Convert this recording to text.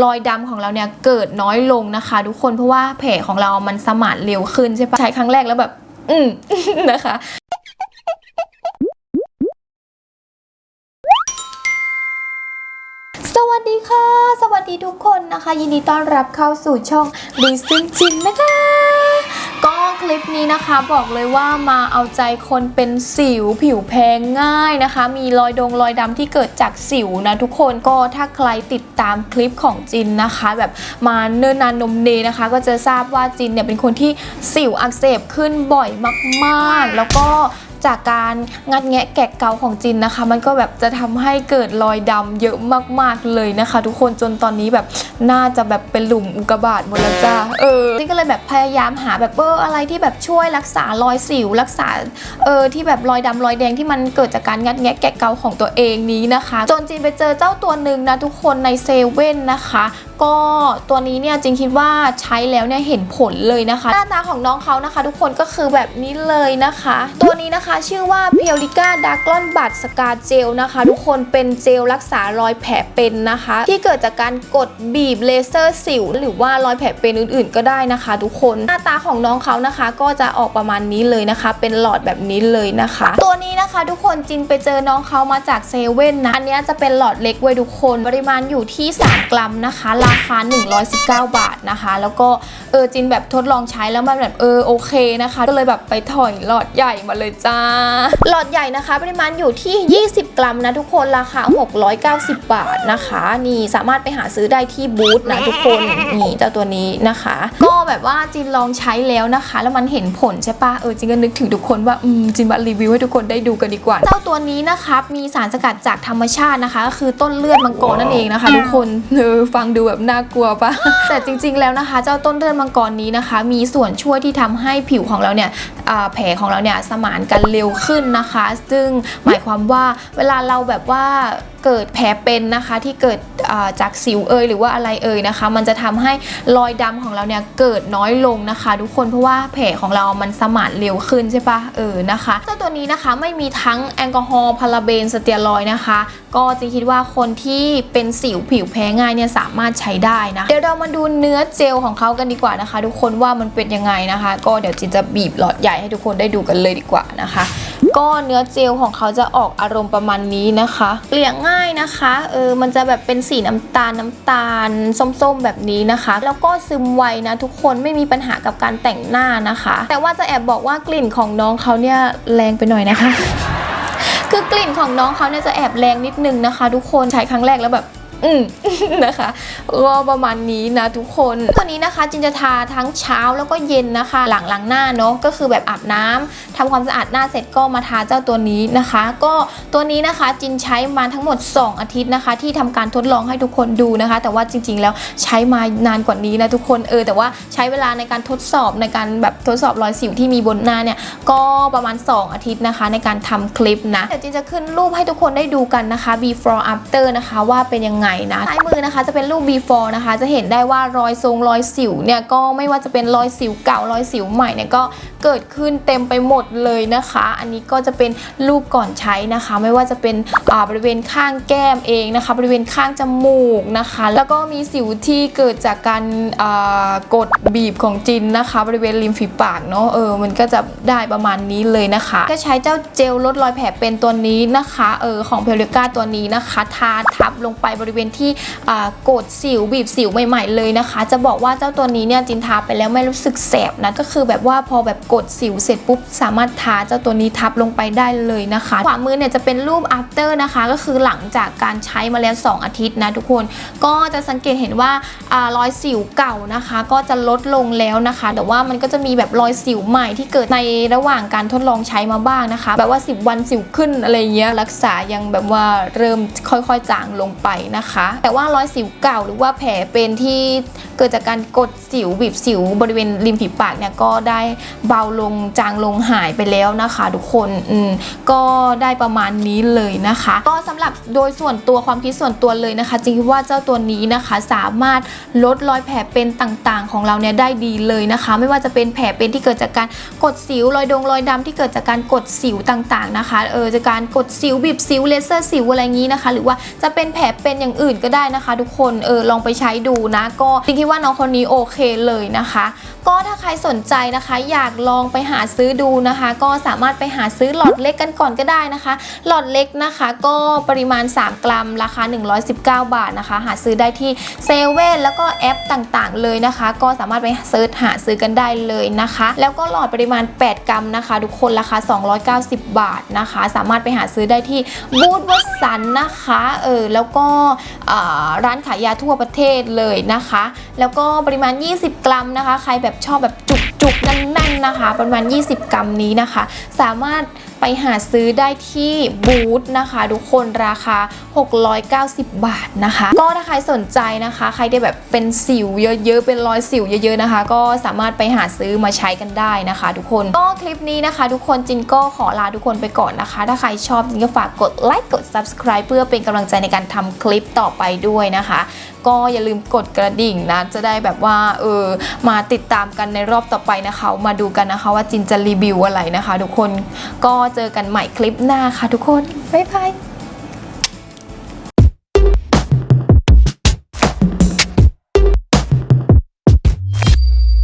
รอยดำของเราเนี่ยเกิดน้อยลงนะคะ ทุกคนเพราะว่าแผลของเรามันสมานเร็วขึ้นใช่ปะใช้ครั้งแรกแล้วแบบ อืมนะคะสวัสดีค่ะ สวัสดีทุกคนนะคะ ยินดีต้อนรับเข้าสู่ช่องดีซินจินนะคะ ก็คลิปนี้นะคะบอกเลยว่ามาเอาใจคนเป็นสิวผิวแพ้ง่ายนะคะ มีรอยดงรอยดำที่เกิดจากสิวนะทุกคนก็ถ้าใครติดตามคลิปของจินนะคะ แบบมาเนิ่นนานนมเนนะคะ ก็จะทราบว่าจินเนี่ยเป็นคนที่สิวอักเสบขึ้นบ่อยมากๆ แล้วก็ จากการงัดแงะแกะเกาของจินนะคะ มันก็แบบจะทำให้เกิดรอยดำเยอะมากๆเลยนะคะ ทุกคนจนตอนนี้แบบน่าจะแบบเป็นหลุมอุกกาบาตหมดแล้วจ้าเออจินก็เลยแบบพยายามหาแบบเอออะไรที่แบบช่วยรักษารอยสิวรักษาเออที่แบบรอยดำรอยแดงที่มันเกิดจากการงัดแงะแกะเกาของตัวเองนี้นะคะ จนจินไปเจอเจ้าตัวหนึ่งนะทุกคนในเซเว่นนะคะ ก็ตัวนี้เนี่ยจริงคิดว่าใช้แล้วเนี่ยเห็นผลเลยนะคะ หน้าตาของน้องเขานะคะ ทุกคนก็คือแบบนี้เลยนะคะ ตัวนี้นะคะชื่อว่าเพียวริก้าดากลอนบัตสกาเจลนะคะ ทุกคนเป็นเจลรักษารอยแผลเป็นนะคะ ที่เกิดจากการกดบีบเลเซอร์สิว หรือว่ารอยแผลเป็นอื่นๆ ก็ได้นะคะ ทุกคนหน้าตาของน้องเขานะคะ ก็จะออกประมาณนี้เลยนะคะ เป็นหลอดแบบนี้เลยนะคะ ตัวนี้นะคะทุกคนจินไปเจอน้องเขามาจากเซเว่นนะอันนี้จะเป็นหลอดเล็กไว้ทุกคนปริมาณอยู่ที่ 3 กรัมนะคะราคา 119 บาทนะคะ แล้วก็เออจินแบบทดลองใช้แล้วมันแบบเออโอเคนะคะ ก็เลยแบบไปถอยหลอดใหญ่มาเลยจ้า หลอดใหญ่นะคะ ปริมาณอยู่ที่ 20 กรัมนะทุกคนราคา 690 บาทนะคะ นี่สามารถไปหาซื้อได้ที่บูธนะทุกคนนี่เจ้าตัวนี้นะคะ ก็แบบว่าจินลองใช้แล้วนะคะ แล้วมันเห็นผลใช่ปะเออจินก็นึกถึงทุกคนว่าอืมจินมารีวิวให้ทุกคนได้ดูกันดีกว่า เจ้าตัวนี้นะคะมีสารสกัดจากธรรมชาตินะคะก็คือต้นเลือดมังกรนั่นเองนะคะ ทุกคนเออฟังดูแบบน่ากลัวปะ แต่จริงๆแล้วนะคะ เจ้าต้นเดือนมังกรนี้นะคะ มีส่วนช่วยที่ทำให้ผิวของเราเนี่ยแผลของเราเนี่ยสมานกันเร็วขึ้นนะคะ ซึ่งหมายความว่าเวลาเราแบบว่า เกิดแผลเป็นนะคะที่เกิดจากสิวเอยหรือว่าอะไรเอยนะคะ มันจะทำให้รอยดำของเราเนี่ยเกิดน้อยลงนะคะ ทุกคนเพราะว่าแผลของเรามันสมานเร็วขึ้นใช่ปะเออนะคะเจ้าตัวนี้นะคะไม่มีทั้งแอลกอฮอล์พาราเบนสเตียรอยนะคะ ก็จะคิดว่าคนที่เป็นสิวผิวแพ้ง่ายเนี่ยสามารถใช้ได้นะเดี๋ยวเรามาดูเนื้อเจลของเขากันดีกว่านะคะ ทุกคนว่ามันเป็นยังไงนะคะ ก็เดี๋ยวจินจะบีบหลอดใหญ่ให้ทุกคนได้ดูกันเลยดีกว่านะคะ ก็เนื้อเจลของเขาจะออกอารมณ์ประมาณนี้นะคะ เกลี่ยง่ายนะคะเออมันจะแบบเป็นสีน้ำตาลน้ำตาลส้มๆแบบนี้นะคะ แล้วก็ซึมไวนะทุกคนไม่มีปัญหากับการแต่งหน้านะคะ แต่ว่าจะแอบบอกว่ากลิ่นของน้องเขาเนี่ยแรงไปหน่อยนะคะ คือกลิ่นของน้องเขาเนี่ยจะแอบแรงนิดนึงนะคะ ทุกคนใช้ครั้งแรกแล้วแบบ อืมนะคะก็ประมาณนี้นะทุกคนตัวนี้นะคะจินจะทาทั้งเช้าแล้วก็เย็นนะคะ หลังล้างหน้าเนาะก็คือแบบอาบน้ำทำความสะอาดหน้าเสร็จก็มาทาเจ้าตัวนี้นะคะ ก็ตัวนี้นะคะจินใช้มาทั้งหมด 2 อาทิตย์นะคะ ที่ทำการทดลองให้ทุกคนดูนะคะ แต่ว่าจริง ๆ แล้วใช้มานานกว่านี้นะทุกคนเออแต่ว่าใช้เวลาในการทดสอบในการแบบทดสอบรอยสิวที่มีบนหน้าเนี่ยก็ประมาณ 2 อาทิตย์นะคะ ในการทำคลิปนะเดี๋ยวจินจะขึ้นรูปให้ทุกคนได้ดูกันนะคะ before after นะคะว่าเป็นยังไงนะซ้ายมือนะคะจะเป็นรูป before นะคะ จะเห็นได้ว่ารอยทรงรอยสิวเนี่ยก็ไม่ว่าจะเป็นรอยสิวเก่ารอยสิวใหม่เนี่ยก็เกิดขึ้นเต็มไปหมดเลยนะคะ อันนี้ก็จะเป็นรูปก่อนใช้นะคะ ไม่ว่าจะเป็นบริเวณข้างแก้มเองนะคะ บริเวณข้างจมูกนะคะ แล้วก็มีสิวที่เกิดจากการกดบีบของจินนะคะ บริเวณริมฝีปากเนาะเออมันก็จะได้ประมาณนี้เลยนะคะ ก็ใช้เจ้าเจลลดรอยแผลเป็นตัวนี้นะคะเออของเพลิกาตัวนี้นะคะ ทาทับลงไปบริเวณที่กดสิวบีบสิวใหม่ๆเลยนะคะ จะบอกว่าเจ้าตัวนี้เนี่ยจินทาไปแล้วไม่รู้สึกแสบนะก็คือแบบว่าพอแบบกดสิวเสร็จปุ๊บสามารถทาเจ้าตัวนี้ทับลงไปได้เลยนะคะขวามือเนี่ยจะเป็นรูป after นะคะ ก็คือหลังจากการใช้มาแล้ว 2 อาทิตย์นะทุกคนก็จะสังเกตเห็นว่าอารอยสิวเก่านะคะ ก็จะลดลงแล้วนะคะ แต่ว่ามันก็จะมีแบบรอยสิวใหม่ที่เกิดในระหว่างการทดลองใช้มาบ้างนะคะ แบบว่า 10 วันสิวขึ้นอะไรเงี้ยรักษายังแบบว่าเริ่มค่อยๆ จางลงไปนะคะแต่ว่ารอยสิวเก่าหรือว่าแผลเป็นที่เกิดจากการกดสิวบีบสิวบริเวณริมฝีปากเนี่ยก็ได้เบาลงจางลงหายไปแล้วนะคะทุกคนอืมก็ได้ประมาณนี้เลยนะคะ ก็สำหรับโดยส่วนตัวความคิดส่วนตัวเลยนะคะจริงๆว่าเจ้าตัวนี้นะคะสามารถลดรอยแผลเป็นต่างๆ ของเราเนี่ยได้ดีเลยนะคะ ไม่ว่าจะเป็นแผลเป็นที่เกิดจากการกดสิวรอยดงรอยดำที่เกิดจากการกดสิวต่างๆนะคะเออจากการกดสิวบีบสิวเลเซอร์สิวอะไรอย่างนี้นะคะ หรือว่าจะเป็นแผลเป็นอย่างอื่นก็ได้นะคะ ทุกคนเออลองไปใช้ดูนะก็จริงๆคิดว่าน้องคนนี้โอเคเลยนะคะ ก็ถ้าใครสนใจนะคะ อยากลองไปหาซื้อดูนะคะ ก็สามารถไปหาซื้อหลอดเล็กกันก่อนก็ได้นะคะ หลอดเล็กนะคะ ก็ปริมาณ 3 กรัมราคา 119 บาทนะคะ หาซื้อได้ที่เซเว่นแล้วก็แอปต่างๆ เลยนะคะ ก็สามารถไปเซิร์ชหาซื้อกันได้เลยนะคะ แล้วก็หลอดปริมาณ 8 กรัมนะคะ ทุกคนราคา 290 บาทนะคะ สามารถไปหาซื้อได้ที่บูธวัสันนะคะเออแล้วก็ร้านขายยาทั่วประเทศเลยนะคะแล้วก็ปริมาณ 20 กรัมนะคะ ใครแบบชอบแบบจุกๆแน่นๆนะคะ ประมาณ 20 กรัมนี้นะคะ สามารถไปหาซื้อได้ที่บูธนะคะ ทุกคนราคา 690 บาทนะคะ ก็ถ้าใครสนใจนะคะ ใครได้แบบเป็นสิวเยอะๆ เป็นรอยสิวเยอะๆนะคะ ก็สามารถไปหาซื้อมาใช้กันได้นะคะ ทุกคนก็คลิปนี้นะคะ ทุกคนจินก็ขอลาทุกคนไปก่อนนะคะ ถ้าใครชอบจินก็ฝากกดไลค์กด subscribe เพื่อเป็นกำลังใจในการทำคลิปต่อไปด้วยนะคะ ก็อย่าลืมกดกระดิ่งนะ จะได้แบบว่าเออมาติดตามกันในรอบต่อไปนะคะ มาดูกันนะคะว่าจินจะรีวิวอะไรนะคะ ทุกคนก็เจอกันใหม่คลิปหน้าค่ะทุกคน บ๊ายบาย